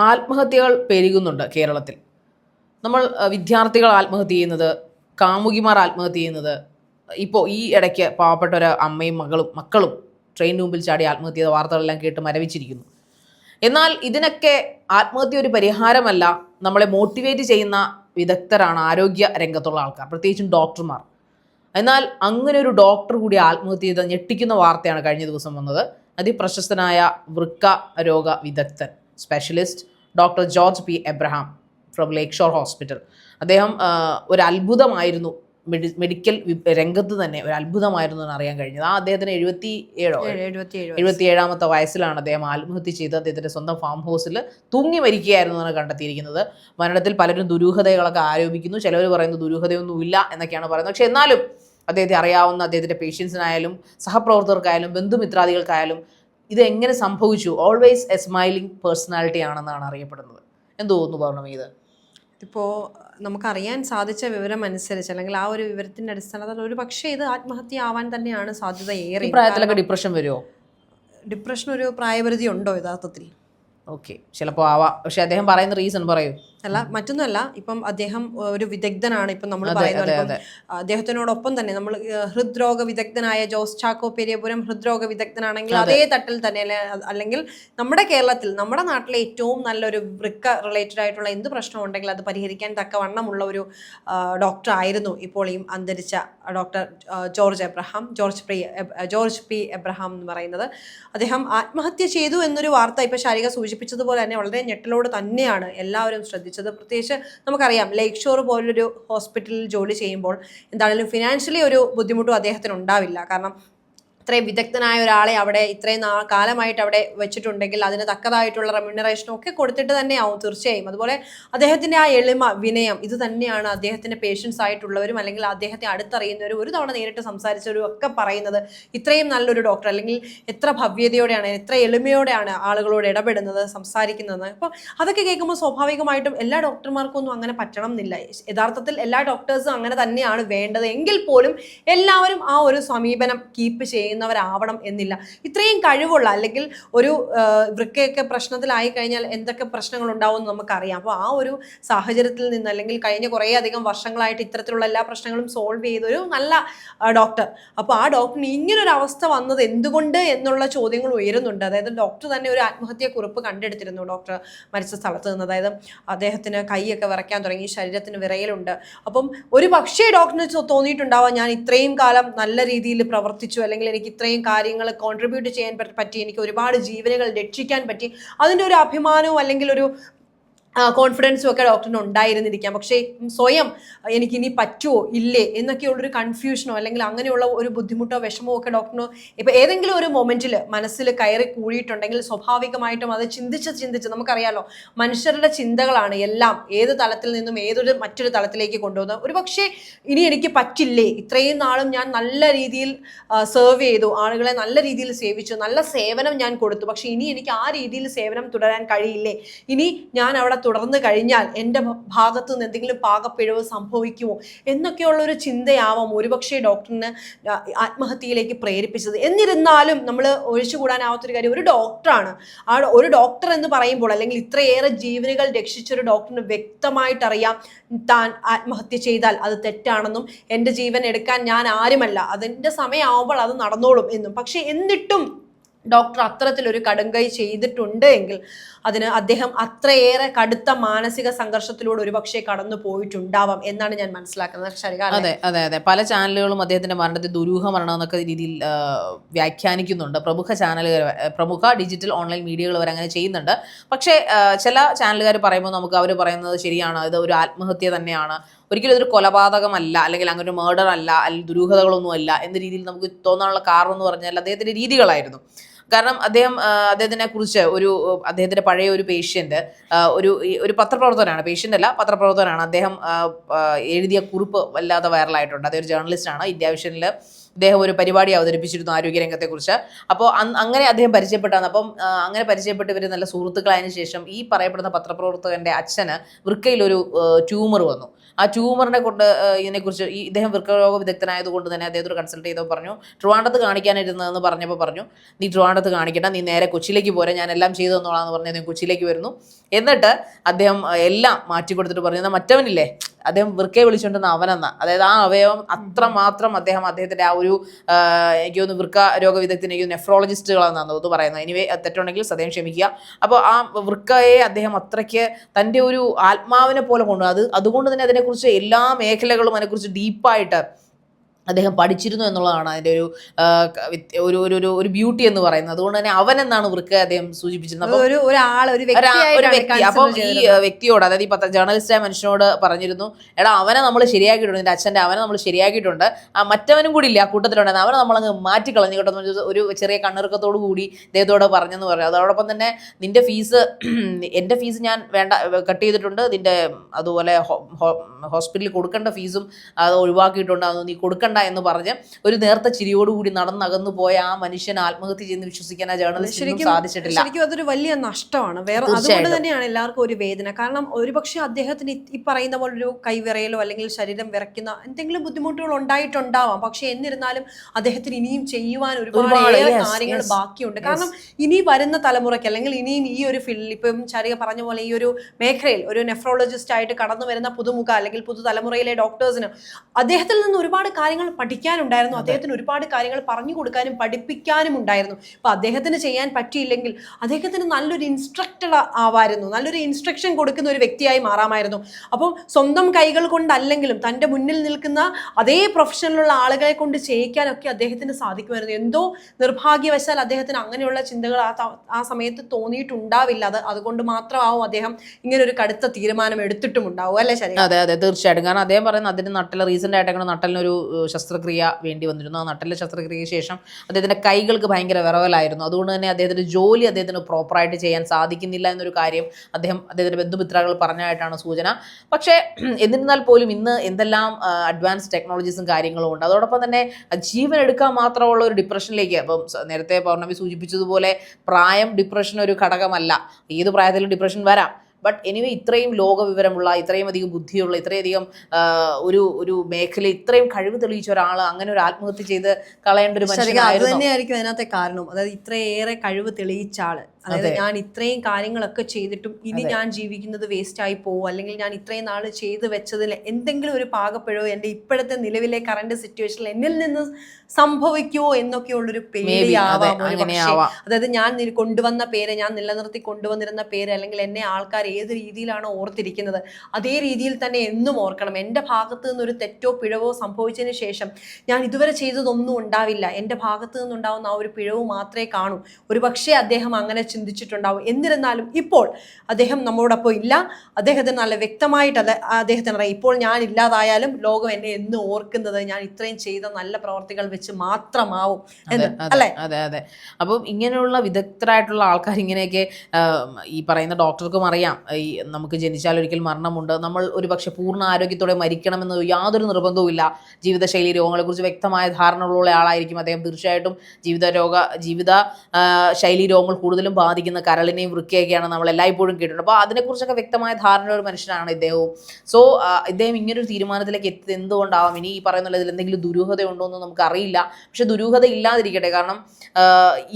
ആത്മഹത്യകൾ പെരുകുന്നുണ്ട് കേരളത്തിൽ. നമ്മൾ വിദ്യാർത്ഥികൾ ആത്മഹത്യ ചെയ്യുന്നത് കാമുകിമാർ ആത്മഹത്യ ചെയ്യുന്നത് ഇപ്പോൾ ഈ ഇടയ്ക്ക് പാവപ്പെട്ട ഒരു അമ്മയും മകളും മക്കളും ട്രെയിൻ മുമ്പിൽ ചാടി ആത്മഹത്യ ചെയ്ത വാർത്തകളെല്ലാം കേട്ട് മരവിച്ചിരിക്കുന്നു. എന്നാൽ ഇതിനൊക്കെ ആത്മഹത്യ ഒരു പരിഹാരമല്ല. നമ്മളെ മോട്ടിവേറ്റ് ചെയ്യുന്ന വിദഗ്ധരാണ് ആരോഗ്യ രംഗത്തുള്ള ആൾക്കാർ പ്രത്യേകിച്ചും ഡോക്ടർമാർ. എന്നാൽ അങ്ങനെ ഒരു ഡോക്ടർ കൂടി ആത്മഹത്യ ചെയ്ത ഞെട്ടിക്കുന്ന വാർത്തയാണ് കഴിഞ്ഞ ദിവസം വന്നത്. അതിപ്രശസ്തനായ വൃക്ക രോഗ വിദഗ്ധൻ. Specialist doctor George P Abraham from Lake Shore hospital അദ്ദേഹം ഒരു അത്ഭുതമായിരുന്നു മെഡി മെഡിക്കൽ രംഗത്ത് തന്നെ ഒരു അത്ഭുതമായിരുന്നു എന്ന് അറിയാൻ കഴിഞ്ഞത്. ആ അദ്ദേഹത്തിന് എഴുപത്തി ഏഴോ എഴുപത്തി ഏഴാമത്തെ വയസ്സിലാണ് അദ്ദേഹം ആത്മഹത്യ ചെയ്ത് അദ്ദേഹത്തിന്റെ സ്വന്തം ഫാം ഹൗസിൽ തൂങ്ങി മരിക്കുകയായിരുന്നു എന്നാണ് കണ്ടെത്തിയിരിക്കുന്നത്. മരണത്തിൽ പലരും ദുരൂഹതകളൊക്കെ ആരോപിക്കുന്നു. ചിലവർ പറയുന്നു ദുരൂഹതയൊന്നുമില്ല എന്നൊക്കെയാണ് പറയുന്നത്. പക്ഷേ എന്നാലും അദ്ദേഹത്തെ അറിയാവുന്ന അദ്ദേഹത്തിന്റെ പേഷ്യൻസിനായാലും സഹപ്രവർത്തകർക്കായാലും ബന്ധുമിത്രാദികൾക്കായാലും ഇത് എങ്ങനെ സംഭവിച്ചു? ഓൾവേസ് എ സ്മൈലിംഗ് പേഴ്സണാലിറ്റി ആണെന്നാണ് അറിയപ്പെടുന്നത്. എന്തോന്നു പറഞ്ഞു ഇത്? ഇപ്പോൾ നമുക്കറിയാൻ സാധിച്ച വിവരം അനുസരിച്ച് അല്ലെങ്കിൽ ആ ഒരു വിവരത്തിന്റെ അടിസ്ഥാനത്തിൽ ഒരു പക്ഷേ ഇത് ആത്മഹത്യ ആവാൻ തന്നെയാണ് സാധ്യത ഏറെ. പ്രായത്തിലൊക്കെ ഡിപ്രഷൻ വരുമോ ഡിപ്രഷൻ ഒരു പ്രായപരിധി ഉണ്ടോ യഥാർത്ഥത്തിൽ? ഓക്കെ ചിലപ്പോൾ ആവാം. പക്ഷെ അദ്ദേഹം പറയുന്ന റീസൺ പറയൂ. അല്ല മറ്റൊന്നുമല്ല. ഇപ്പം അദ്ദേഹം ഒരു വിദഗ്ധനാണ്. ഇപ്പം നമ്മൾ പറയുന്നത് അദ്ദേഹത്തിനോടൊപ്പം തന്നെ നമ്മൾ ഹൃദ്രോഗ വിദഗ്ധനായ ജോസ് ചാക്കോ പെരിയപുരം ഹൃദ്രോഗ വിദഗ്ധനാണെങ്കിൽ അതേ. തട്ടിൽ തന്നെ അല്ലെ- അല്ലെങ്കിൽ നമ്മുടെ കേരളത്തിൽ നമ്മുടെ നാട്ടിലെ ഏറ്റവും നല്ലൊരു വൃക്ക റിലേറ്റഡ് ആയിട്ടുള്ള എന്ത് പ്രശ്നം ഉണ്ടെങ്കിൽ അത് പരിഹരിക്കാൻ തക്കവണ്ണമുള്ള ഒരു ഡോക്ടർ ആയിരുന്നു ഇപ്പോൾ ഈ അന്തരിച്ച ഡോക്ടർ ജോർജ് എബ്രഹാം ജോർജ് പ്രി ജോർജ് പി എബ്രഹാം എന്ന് പറയുന്നത്. അദ്ദേഹം ആത്മഹത്യ ചെയ്തു എന്നൊരു വാർത്ത ഇപ്പൊ ശാരിക സൂചിപ്പിച്ചതുപോലെ തന്നെ വളരെ ഞെട്ടലോട് തന്നെയാണ് എല്ലാവരും ശ്രദ്ധിച്ചത് പ്രത്യേകിച്ച് നമുക്കറിയാം ലേക്ക് ഷോർ പോലൊരു ഹോസ്പിറ്റലിൽ ജോലി ചെയ്യുമ്പോൾ എന്താണെങ്കിലും ഫിനാൻഷ്യലി ഒരു ബുദ്ധിമുട്ടും അദ്ദേഹത്തിന് ഉണ്ടാവില്ല. കാരണം ഇത്രയും വിദഗ്ധനായ ഒരാളെ അവിടെ ഇത്രയും കാലമായിട്ട് അവിടെ വെച്ചിട്ടുണ്ടെങ്കിൽ അതിന് തക്കതായിട്ടുള്ള റെമ്യൂണറേഷനും ഒക്കെ കൊടുത്തിട്ട് തന്നെയാവും തീർച്ചയായും. അതുപോലെ അദ്ദേഹത്തിന്റെ ആ എളിമ വിനയം ഇത് തന്നെയാണ് അദ്ദേഹത്തിന്റെ പേഷ്യൻസ് ആയിട്ടുള്ളവരും അല്ലെങ്കിൽ അദ്ദേഹത്തെ അടുത്തറിയുന്നവരും ഒരു തവണ നേരിട്ട് സംസാരിച്ചവരും ഒക്കെ പറയുന്നത് ഇത്രയും നല്ലൊരു ഡോക്ടർ അല്ലെങ്കിൽ എത്ര ഭവ്യതയോടെയാണ് എത്ര എളിമയോടെയാണ് ആളുകളോട് ഇടപെടുന്നത് സംസാരിക്കുന്നത്. അപ്പോൾ അതൊക്കെ കേൾക്കുമ്പോൾ സ്വാഭാവികമായിട്ടും എല്ലാ ഡോക്ടർമാർക്കും ഒന്നും അങ്ങനെ പറ്റണം എന്നില്ല. യഥാർത്ഥത്തിൽ എല്ലാ ഡോക്ടേഴ്സും അങ്ങനെ തന്നെയാണ് വേണ്ടത്. എങ്കിൽ പോലും എല്ലാവരും ആ ഒരു സമീപനം കീപ്പ് ചെയ്യുന്നവരാവണം എന്നില്ല. ഇത്രയും കഴിവുള്ള അല്ലെങ്കിൽ ഒരു വൃക്കയൊക്കെ പ്രശ്നത്തിലായി കഴിഞ്ഞാൽ എന്തൊക്കെ പ്രശ്നങ്ങൾ ഉണ്ടാവും നമുക്കറിയാം. അപ്പോൾ ആ ഒരു സാഹചര്യത്തിൽ നിന്ന് അല്ലെങ്കിൽ കഴിഞ്ഞ കുറേ അധികം വർഷങ്ങളായിട്ട് ഇത്തരത്തിലുള്ള എല്ലാ പ്രശ്നങ്ങളും സോൾവ് ചെയ്ത ഒരു നല്ല ഡോക്ടർ. അപ്പോൾ ആ ഡോക്ടറിന് ഇങ്ങനൊരു അവസ്ഥ വന്നത് എന്തുകൊണ്ട് എന്നുള്ള ചോദ്യങ്ങൾ ഉയരുന്നുണ്ട്. അതായത് ഡോക്ടർ തന്നെ ഒരു ആത്മഹത്യ കുറിപ്പ് കണ്ടെടുത്തിരുന്നു ഡോക്ടർ മരിച്ച സ്ഥലത്ത് നിന്ന്. അതായത് അദ്ദേഹത്തിന് കൈയൊക്കെ വിറയ്ക്കാൻ തുടങ്ങി ശരീരത്തിന് വിറയലുണ്ട്. അപ്പം ഒരു പക്ഷേ ഡോക്ടറിന് തോന്നിയിട്ടുണ്ടാവാം ഞാൻ ഇത്രയും കാലം നല്ല രീതിയിൽ പ്രവർത്തിച്ചു അല്ലെങ്കിൽ എനിക്ക് ഇത്രയും കാര്യങ്ങൾ കോൺട്രിബ്യൂട്ട് ചെയ്യാൻ പറ്റി എനിക്ക് ഒരുപാട് ജീവനുകൾ രക്ഷിക്കാൻ പറ്റി. അതിന്റെ ഒരു അഭിമാനവും അല്ലെങ്കിൽ ഒരു കോൺഫിഡൻസും ഒക്കെ ഡോക്ടറിന് ഉണ്ടായിരുന്നിരിക്കാം. പക്ഷേ സ്വയം എനിക്ക് ഇനി പറ്റുമോ ഇല്ലേ? എന്നൊക്കെയുള്ളൊരു കൺഫ്യൂഷനോ അല്ലെങ്കിൽ അങ്ങനെയുള്ള ഒരു ബുദ്ധിമുട്ടോ വിഷമോ ഒക്കെ ഡോക്ടറിനോ ഇപ്പൊ ഏതെങ്കിലും ഒരു മൊമെന്റിൽ മനസ്സിൽ കയറി കൂടിയിട്ടുണ്ടെങ്കിൽ സ്വാഭാവികമായിട്ടും അത് ചിന്തിച്ച് ചിന്തിച്ച് നമുക്കറിയാലോ മനുഷ്യരുടെ ചിന്തകളാണ് എല്ലാം ഏത് തലത്തിൽ നിന്നും ഏതൊരു മറ്റൊരു തലത്തിലേക്ക് കൊണ്ടുപോകുന്നത് ഒരു പക്ഷേ ഇനി എനിക്ക് പറ്റില്ലേ? ഇത്രയും നാളും ഞാൻ നല്ല രീതിയിൽ സെർവ് ചെയ്തു. ആളുകളെ നല്ല രീതിയിൽ സേവിച്ചു. നല്ല സേവനം ഞാൻ കൊടുത്തു. പക്ഷേ ഇനി എനിക്ക് ആ രീതിയിൽ സേവനം തുടരാൻ കഴിയില്ലേ? ഇനി ഞാൻ അവിടെ തുടർന്ന് കഴിഞ്ഞാൽ എന്റെ ഭാഗത്തു നിന്ന് എന്തെങ്കിലും പാകപ്പിഴവ് സംഭവിക്കുമോ എന്നൊക്കെയുള്ള ഒരു ചിന്തയാവാം ഒരുപക്ഷേ ഡോക്ടറിന് ആത്മഹത്യയിലേക്ക് പ്രേരിപ്പിച്ചത്. എന്നിരുന്നാലും നമ്മൾ ഒഴിച്ചുകൂടാനാവാത്തൊരു കാര്യം ഒരു ഡോക്ടറാണ്. ആ ഒരു ഡോക്ടർ എന്ന് പറയുമ്പോൾ അല്ലെങ്കിൽ ഇത്രയേറെ ജീവനുകൾ രക്ഷിച്ചൊരു ഡോക്ടറിന് വ്യക്തമായിട്ടറിയാം താൻ ആത്മഹത്യ ചെയ്താൽ അത് തെറ്റാണെന്നും എന്റെ ജീവൻ എടുക്കാൻ ഞാൻ ആരുമല്ല അതിന്റെ സമയമാവുമ്പോൾ അത് നടന്നോളും എന്നും. പക്ഷേ എന്നിട്ടും ഡോക്ടർ അത്തരത്തിലൊരു കടുങ്കൈ ചെയ്തിട്ടുണ്ട് എങ്കിൽ അതിന് അദ്ദേഹം അത്രയേറെ കടുത്ത മാനസിക സംഘർഷത്തിലൂടെ ഒരുപക്ഷെ കടന്നു പോയിട്ടുണ്ടാവാം എന്നാണ് ഞാൻ മനസ്സിലാക്കുന്നത്. അതെ അതെ അതെ. പല ചാനലുകളും അദ്ദേഹത്തിന്റെ മരണത്തെ ദുരൂഹ മരണം എന്നൊക്കെ രീതിയിൽ വ്യാഖ്യാനിക്കുന്നുണ്ട്. പ്രമുഖ ചാനലുകൾ പ്രമുഖ ഡിജിറ്റൽ ഓൺലൈൻ മീഡിയകൾ വരെ അങ്ങനെ ചെയ്യുന്നുണ്ട്. പക്ഷേ ചില ചാനലുകാർ പറയുമ്പോൾ നമുക്ക് അവർ പറയുന്നത് ശരിയാണ്. ഇത് ഒരു ആത്മഹത്യ തന്നെയാണ്. ഒരിക്കലും ഇതൊരു കൊലപാതകമല്ല അല്ലെങ്കിൽ അങ്ങനെ ഒരു മേർഡർ അല്ല അല്ലെങ്കിൽ ദുരൂഹതകളൊന്നും അല്ല എന്ന രീതിയിൽ നമുക്ക് തോന്നാനുള്ള കാരണം എന്ന് പറഞ്ഞാൽ അദ്ദേഹത്തിന്റെ രീതികളായിരുന്നു. കാരണം അദ്ദേഹം അദ്ദേഹത്തിനെ കുറിച്ച് ഒരു അദ്ദേഹത്തിന്റെ പഴയ ഒരു പേഷ്യന്റ് ഒരു ഒരു പത്രപ്രവർത്തകനാണ്. പേഷ്യന്റ് അല്ല പത്രപ്രവർത്തകനാണ്. അദ്ദേഹം എഴുതിയ കുറിപ്പ് വല്ലാതെ വൈറലായിട്ടുണ്ട്. അദ്ദേഹം ജേർണലിസ്റ്റാണ് ഇന്ത്യ വിഷനിൽ അദ്ദേഹം ഒരു പരിപാടി അവതരിപ്പിച്ചിരുന്നു ആരോഗ്യരംഗത്തെക്കുറിച്ച്. അപ്പോൾ അങ്ങനെ അദ്ദേഹം പരിചയപ്പെട്ടാണ്. അപ്പം അങ്ങനെ പരിചയപ്പെട്ട് ഇവർ നല്ല സുഹൃത്തുക്കളായതിനു ശേഷം ഈ പറയപ്പെടുന്ന പത്രപ്രവർത്തകന്റെ അച്ഛന് വൃക്കയിലൊരു ട്യൂമർ വന്നു. ആ ട്യൂമറിനെ കൊണ്ട് ഇതിനെക്കുറിച്ച് ഈ ഇദ്ദേഹം വൃക്കരോഗ വിദഗ്ധനായതുകൊണ്ട് തന്നെ അദ്ദേഹത്തോട് കൺസൾട്ട് ചെയ്തോ പറഞ്ഞു ട്രിവാണ്ടത്ത് കാണിക്കാനിരുന്നതെന്ന് പറഞ്ഞപ്പോൾ പറഞ്ഞു നീ ട്രിവാണ്ടത്ത് കാണിക്കണ്ട നീ നേരെ കൊച്ചിയിലേക്ക് പോരാ ഞാൻ എല്ലാം ചെയ്തു തന്നോളാന്ന് പറഞ്ഞ് അദ്ദേഹം കൊച്ചിയിലേക്ക് വരുന്നു. എന്നിട്ട് അദ്ദേഹം എല്ലാം മാറ്റി കൊടുത്തിട്ട് പറഞ്ഞു എന്നാൽ മറ്റവനില്ലേ അദ്ദേഹം വൃക്കയെ വിളിച്ചുകൊണ്ടിരുന്ന അവനെന്ന. അതായത് ആ അവയവം അത്രമാത്രം അദ്ദേഹം അദ്ദേഹത്തിന്റെ ആ ഒരു എനിക്ക് തോന്നുന്നു വൃക്ക രോഗ എനിക്ക് നെഫ്രോളജിസ്റ്റുകളാണെന്നാണ് തോന്നുന്നു പറയുന്നത്. എനിവേ തെറ്റുണ്ടെങ്കിൽ സദയം ക്ഷമിക്കുക. അപ്പോൾ ആ വൃക്കയെ അദ്ദേഹം അത്രയ്ക്ക് തന്റെ ഒരു ആത്മാവിനെ പോലെ കൊണ്ടു അത് അതുകൊണ്ട് തന്നെ അതിനെക്കുറിച്ച് എല്ലാ മേഖലകളും അതിനെക്കുറിച്ച് ഡീപ്പായിട്ട് അദ്ദേഹം പഠിച്ചിരുന്നു എന്നുള്ളതാണ് അതിന്റെ ഒരു ഒരു ഒരു ഒരു ബ്യൂട്ടി എന്ന് പറയുന്നത്. അതുകൊണ്ട് തന്നെ അവൻ എന്നാണ് വൃക്ക അദ്ദേഹം സൂചിപ്പിച്ചിരുന്നത്. ഒരു ഒരാൾ ഒരു വ്യക്തി. അപ്പോൾ അപ്പം ഈ വ്യക്തിയോട് അതായത് ഈ പത്ര ജേർണലിസ്റ്റായ മനുഷ്യനോട് പറഞ്ഞിരുന്നു എടാ അവനെ നമ്മൾ ശരിയാക്കിയിട്ടുണ്ട് എന്റെ അച്ഛന്റെ അവനെ നമ്മൾ ശരിയാക്കിയിട്ടുണ്ട്. ആ മറ്റവനും കൂടി ഇല്ല ആ കൂട്ടത്തിലുണ്ടായിരുന്നു. അവനെ നമ്മളങ്ങ് മാറ്റി കളഞ്ഞു കേട്ടോ. ഒരു ചെറിയ കണ്ണിറക്കത്തോടു കൂടി ഇദ്ദേഹത്തോട് പറഞ്ഞെന്ന് പറഞ്ഞു. അതോടൊപ്പം തന്നെ നിന്റെ ഫീസ് എന്റെ ഫീസ് ഞാൻ വേണ്ട കട്ട് ചെയ്തിട്ടുണ്ട്. നിന്റെ അതുപോലെ ഹോസ്പിറ്റലിൽ കൊടുക്കേണ്ട ഫീസും അത് ഒഴിവാക്കിയിട്ടുണ്ട്. അത് നീ കൊടുക്കണ്ട എന്ന് പറഞ്ഞ് ഒരു നേർത്ത ചിരിയോടുകൂടി നടന്നകന്നു പോയ ആ മനുഷ്യൻ ആത്മഹത്യ ചെയ്യുന്ന വിശ്വസിക്കാൻ ആ ജേർണലിസ്റ്റിനും സാധിച്ചിട്ടില്ല. ശരിക്കും അതൊരു വലിയ നഷ്ടമാണ്. വേറെ അതുകൊണ്ട് തന്നെയാണ് എല്ലാവർക്കും ഒരു വേദന. കാരണം ഒരുപക്ഷെ അദ്ദേഹത്തിന് ഈ- പറയുന്ന പോലെ ഒരു കൈവിറയലോ അല്ലെങ്കിൽ ശരീരം വിറയ്ക്കുന്ന എന്തെങ്കിലും ബുദ്ധിമുട്ടുകൾ ഉണ്ടായിട്ടുണ്ടാവാം. പക്ഷെ എന്നിരുന്നാലും അദ്ദേഹത്തിന് ഇനിയും ചെയ്യുവാൻ ഒരുപാട് കാര്യങ്ങൾ ബാക്കിയുണ്ട്. കാരണം ഇനി വരുന്ന തലമുറയ്ക്ക് അല്ലെങ്കിൽ ഇനിയും ഈ ഒരു ഫീൽഡിൽ ഇപ്പം ചാരിക പറഞ്ഞ പോലെ ഈ ഒരു മേഖലയിൽ ഒരു നെഫ്രോളജിസ്റ്റ് ആയിട്ട് കടന്നു വരുന്ന പുതുമുഖ അല്ലെങ്കിൽ പുതുതലമുറയിലെ ഡോക്ടേഴ്സിന് അദ്ദേഹത്തിൽ നിന്ന് ഒരുപാട് കാര്യങ്ങൾ പഠിക്കാനുണ്ടായിരുന്നു. അദ്ദേഹത്തിന് ഒരുപാട് കാര്യങ്ങൾ പറഞ്ഞു കൊടുക്കാനും പഠിപ്പിക്കാനും ഉണ്ടായിരുന്നു. അപ്പൊ അദ്ദേഹത്തിന് ചെയ്യാൻ പറ്റിയില്ലെങ്കിൽ അദ്ദേഹത്തിന് നല്ലൊരു ഇൻസ്ട്രക്ടർ ആവായിരുന്നു. നല്ലൊരു ഇൻസ്ട്രക്ഷൻ കൊടുക്കുന്ന ഒരു വ്യക്തിയായി മാറാമായിരുന്നു. അപ്പം സ്വന്തം കൈകൾ കൊണ്ടല്ലെങ്കിലും തന്റെ മുന്നിൽ നിൽക്കുന്ന അതേ പ്രൊഫഷനിലുള്ള ആളുകളെ കൊണ്ട് ചെയ്യിക്കാനൊക്കെ അദ്ദേഹത്തിന് സാധിക്കുമായിരുന്നു. എന്തോ നിർഭാഗ്യവശാൽ അദ്ദേഹത്തിന് അങ്ങനെയുള്ള ചിന്തകൾ ആ ആ സമയത്ത് തോന്നിയിട്ടുണ്ടാവില്ല. അത് അതുകൊണ്ട് മാത്രമാവും അദ്ദേഹം ഇങ്ങനെ ഒരു കടുത്ത തീരുമാനം എടുത്തിട്ടും ഉണ്ടാവും അല്ലേ ശരി അതെ അതെ. തീർച്ചയായിട്ടും. കാരണം അദ്ദേഹം പറയുന്നത് അതിന് നട്ടൽ റീസെന്റ് ആയിട്ട് നട്ടലിനൊരു ശസ്ത്രക്രിയ വേണ്ടി വന്നിരുന്നു. ആ നട്ടലിലെ ശസ്ത്രക്രിയയ്ക്ക് ശേഷം അദ്ദേഹത്തിന്റെ കൈകൾക്ക് ഭയങ്കര വിറവലായിരുന്നു. അതുകൊണ്ട് തന്നെ അദ്ദേഹത്തിന്റെ ജോലി അദ്ദേഹത്തിന് പ്രോപ്പറായിട്ട് ചെയ്യാൻ സാധിക്കുന്നില്ല എന്നൊരു കാര്യം അദ്ദേഹം അദ്ദേഹത്തിന്റെ ബന്ധുമിത്രകൾ പറഞ്ഞതായിട്ടാണ് സൂചന. പക്ഷേ എന്നിരുന്നാൽ പോലും ഇന്ന് എന്തെല്ലാം അഡ്വാൻസ് ടെക്നോളജീസും കാര്യങ്ങളും ഉണ്ട്. അതോടൊപ്പം തന്നെ ജീവൻ എടുക്കാൻ മാത്രമുള്ള ഒരു ഡിപ്രഷനിലേക്ക് അപ്പം നേരത്തെ പൗർണമി സൂചിപ്പിച്ചതുപോലെ പ്രായം ഡിപ്രഷൻ ഒരു ഘടകമല്ല. ഏത് പ്രായത്തിലും ഡിപ്രഷൻ വരാം. ബട്ട് എനിവേ ഇത്രയും ലോകവിവരമുള്ള ഇത്രയും അധികം ബുദ്ധിയുള്ള ഇത്രയധികം ഒരു ഒരു മേഖല ഇത്രയും കഴിവ് തെളിയിച്ച ഒരാൾ അങ്ങനെ ഒരു ആത്മഹത്യ ചെയ്ത് കളയേണ്ട ഒരു അത് തന്നെയായിരിക്കും അതിനകത്തെ കാരണം. അതായത് ഇത്രയേറെ കഴിവ് തെളിയിച്ച ആൾ. അതായത് ഞാൻ ഇത്രയും കാര്യങ്ങളൊക്കെ ചെയ്തിട്ടും ഇനി ഞാൻ ജീവിക്കുന്നത് വേസ്റ്റ് ആയി പോകും അല്ലെങ്കിൽ ഞാൻ ഇത്രയും നാൾ ചെയ്തു വെച്ചതിൽ എന്തെങ്കിലും ഒരു പാകപ്പെഴോ എന്റെ ഇപ്പോഴത്തെ നിലവിലെ കറണ്ട് സിറ്റുവേഷനിൽ എന്നിൽ നിന്ന് സംഭവിക്കുമോ എന്നൊക്കെയുള്ളൊരു പേടിയാവാം. അതായത് ഞാൻ കൊണ്ടുവന്ന പേര് ഞാൻ നിലനിർത്തി കൊണ്ടുവന്നിരുന്ന പേര് അല്ലെങ്കിൽ എന്നെ ആൾക്കാർ ഏത് രീതിയിലാണ് ഓർത്തിരിക്കുന്നത്? അതേ രീതിയിൽ തന്നെ എന്നും ഓർക്കണം. എന്റെ ഭാഗത്തു നിന്നൊരു തെറ്റോ പിഴവോ സംഭവിച്ചതിന് ശേഷം ഞാൻ ഇതുവരെ ചെയ്തതൊന്നും ഉണ്ടാവില്ല. എന്റെ ഭാഗത്ത് നിന്നുണ്ടാവുന്ന ആ ഒരു പിഴവ് മാത്രമേ കാണൂ. ഒരു പക്ഷേ അദ്ദേഹം അങ്ങനെ ചിന്തിച്ചിട്ടുണ്ടാവും. എന്നിരുന്നാലും ഇപ്പോൾ അദ്ദേഹം നമ്മോടൊപ്പം ഇല്ല. അദ്ദേഹത്തിന് നല്ല വ്യക്തമായിട്ട് അത് അദ്ദേഹത്തിന് അറിയാം. ഇപ്പോൾ ഞാൻ ഇല്ലാതായാലും ലോകം എന്നെ എന്ന് ഓർക്കുന്നത് ഞാൻ ഇത്രയും ചെയ്ത നല്ല പ്രവർത്തികൾ വെച്ച് മാത്രമാവും എന്ന്. അല്ലേ? അതെ അതെ. അപ്പം ഇങ്ങനെയുള്ള വിദഗ്ധരായിട്ടുള്ള ആൾക്കാർ ഇങ്ങനെയൊക്കെ ഈ പറയുന്ന ഡോക്ടർക്കും അറിയാം. ഈ നമുക്ക് ജനിച്ചാൽ ഒരിക്കൽ മരണമുണ്ട്. നമ്മൾ ഒരു പക്ഷേ പൂർണ ആരോഗ്യത്തോടെ മരിക്കണമെന്ന് യാതൊരു നിർബന്ധവും ഇല്ല. ജീവിതശൈലി രോഗങ്ങളെക്കുറിച്ച് വ്യക്തമായ ധാരണകളുള്ള ആളായിരിക്കും അദ്ദേഹം. തീർച്ചയായിട്ടും ജീവിത രോഗ ജീവിത ശൈലി രോഗങ്ങൾ കൂടുതലും ബാധിക്കുന്ന കരളിനെയും വൃക്കയൊക്കെയാണ് നമ്മൾ എല്ലായ്പ്പോഴും കേട്ടിട്ടുണ്ട്. അപ്പോൾ അതിനെക്കുറിച്ചൊക്കെ വ്യക്തമായ ധാരണയുള്ള ഒരു മനുഷ്യനാണ് ഇദ്ദേഹവും. സോ ഇദ്ദേഹം ഇങ്ങനൊരു തീരുമാനത്തിലേക്ക് എത്തി എന്തുകൊണ്ടാവാം? ഇനി ഈ പറയുന്ന ഇതിൽ എന്തെങ്കിലും ദുരൂഹത ഉണ്ടോ എന്ന് നമുക്കറിയില്ല. പക്ഷെ ദുരൂഹത ഇല്ലാതിരിക്കട്ടെ. കാരണം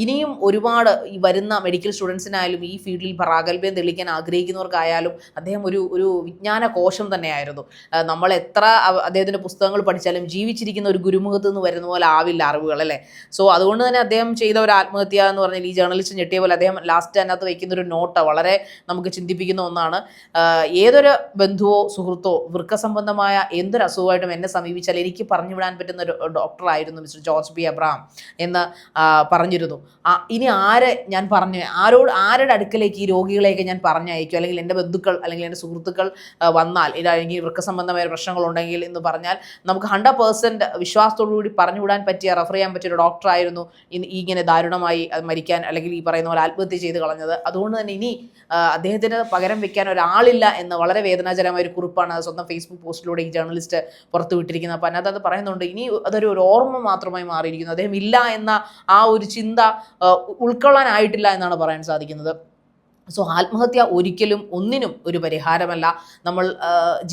ഇനിയും ഒരുപാട് ഈ വരുന്ന മെഡിക്കൽ സ്റ്റുഡൻസിനായാലും ഈ ഫീൽഡിൽ പ്രാഗൽഭ്യം തെളിയിക്കാൻ ആഗ്രഹിക്കുന്നവർക്കായാലും അദ്ദേഹം ഒരു ഒരു വിജ്ഞാന കോശം തന്നെയായിരുന്നു നമ്മൾ എത്ര അദ്ദേഹത്തിന്റെ പുസ്തകങ്ങൾ പഠിച്ചാലും ജീവിച്ചിരിക്കുന്ന ഒരു ഗുരുമുഖത്ത് നിന്ന് വരുന്ന പോലെ ആവില്ല അറിവുകൾ അല്ലേ? സോ അതുകൊണ്ട് തന്നെ അദ്ദേഹം ചെയ്ത ഒരു ആത്മഹത്യ എന്ന് പറഞ്ഞാൽ ഈ ജേർണലിസ്റ്റ് ഞെട്ടിയ പോലെ അദ്ദേഹം ലാസ്റ്റ് അതിനകത്ത് വയ്ക്കുന്ന ഒരു നോട്ട് വളരെ നമുക്ക് ചിന്തിപ്പിക്കുന്ന ഒന്നാണ്. ഏതൊരു ബന്ധുവോ സുഹൃത്തോ വൃക്ക സംബന്ധമായ എന്തൊരു അസുഖമായിട്ടും എന്നെ സമീപിച്ചാൽ എനിക്ക് പറഞ്ഞു വിടാൻ പറ്റുന്ന ഒരു ഡോക്ടറായിരുന്നു മിസ്റ്റർ ജോർജ് ബി അബ്രഹാം എന്ന് പറഞ്ഞിരുന്നു. ഇനി ആരെ ഞാൻ പറഞ്ഞു ആരോട് ആരുടെ അടുക്കലേക്ക് ഈ രോഗികളെയൊക്കെ ഞാൻ പറഞ്ഞയക്കും? ആയിരിക്കും അല്ലെങ്കിൽ എന്റെ ബന്ധുക്കൾ അല്ലെങ്കിൽ എന്റെ സുഹൃത്തുക്കൾ വന്നാൽ ഇതാണെങ്കിൽ വൃക്കസംബന്ധമായ പ്രശ്നങ്ങളുണ്ടെങ്കിൽ എന്ന് പറഞ്ഞാൽ നമുക്ക് ഹൺഡ്രഡ് പേഴ്സന്റ് വിശ്വാസത്തോടുകൂടി പറഞ്ഞു പറഞ്ഞുവിടാൻ പറ്റിയ റെഫർ ചെയ്യാൻ പറ്റിയ ഒരു ഡോക്ടറായിരുന്നു ഈ ഇങ്ങനെ ദാരുണമായി മരിക്കാൻ അല്ലെങ്കിൽ ഈ പറയുന്ന പോലെ ആത്മഹത്യ ചെയ്ത് കളഞ്ഞത്. അതുകൊണ്ട് തന്നെ ഇനി അദ്ദേഹത്തിന് പകരം വെക്കാൻ ഒരാളില്ല എന്ന് വളരെ വേദനാജനമായ ഒരു കുറിപ്പാണ് സ്വന്തം ഫേസ്ബുക്ക് പോസ്റ്റിലൂടെ ഈ ജേർണലിസ്റ്റ് പുറത്തുവിട്ടിരിക്കുന്നത് അപ്പോൾ അതിനകത്ത് അത് പറയുന്നുണ്ട് ഇനി അതൊരു ഓർമ്മ മാത്രമായി മാറിയിരിക്കുന്നു. അദ്ദേഹം ഇല്ല എന്ന ആ ഒരു ചിന്ത ഉൾക്കൊള്ളാനായിട്ടില്ല എന്നാണ് പറയാൻ സാധിക്കുന്നത്. സോ ആത്മഹത്യ ഒരിക്കലും ഒന്നിനും ഒരു പരിഹാരമല്ല. നമ്മൾ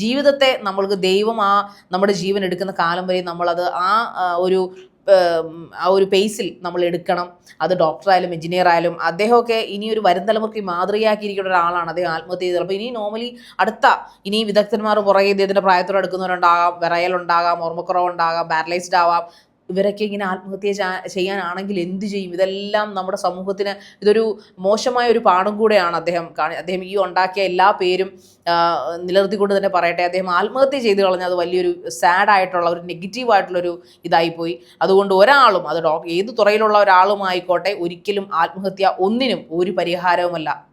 ജീവിതത്തെ നമ്മൾക്ക് ദൈവം ആ നമ്മുടെ ജീവൻ എടുക്കുന്ന കാലം വരെ നമ്മളത് ആ ഒരു ആ ഒരു പേസിൽ നമ്മൾ എടുക്കണം. അത് ഡോക്ടറായാലും എഞ്ചിനീയർ ആയാലും അദ്ദേഹമൊക്കെ ഇനി ഒരു വരും തലമുറയ്ക്ക് മാതൃകയാക്കിയിരിക്കുന്ന ഒരാളാണ് അദ്ദേഹം ആത്മഹത്യ ചെയ്തത്. അപ്പോൾ ഇനി നോർമലി അടുത്ത ഇനി വിദഗ്ധന്മാർ പുറകെ ഇദ്ദേഹത്തിന്റെ പ്രായത്തോട് അടുക്കുന്നവരുണ്ടാകാം വിറയലുണ്ടാകാം ഓർമ്മക്കുറവുണ്ടാകാം പാരലൈസ്ഡ് ആവാം. ഇവരൊക്കെ ഇങ്ങനെ ആത്മഹത്യ ചെയ്യാനാണെങ്കിൽ എന്ത് ചെയ്യും? ഇതെല്ലാം നമ്മുടെ സമൂഹത്തിന് ഇതൊരു മോശമായ ഒരു പാഠം കൂടെയാണ് അദ്ദേഹം കാണി അദ്ദേഹം ഈ ഉണ്ടാക്കിയ എല്ലാ പേരും നിലനിർത്തിക്കൊണ്ട് തന്നെ പറയട്ടെ അദ്ദേഹം ആത്മഹത്യ ചെയ്ത് കളഞ്ഞ അത് വലിയൊരു സാഡ് ആയിട്ടുള്ള ഒരു നെഗറ്റീവ് ആയിട്ടുള്ളൊരു ഇതായിപ്പോയി. അതുകൊണ്ട് ഒരാളും അത് ഡോക്ടർ ഏത് തുറയിലുള്ള ഒരാളും ആയിക്കോട്ടെ ഒരിക്കലും ആത്മഹത്യ ഒന്നിനും ഒരു പരിഹാരവുമല്ല.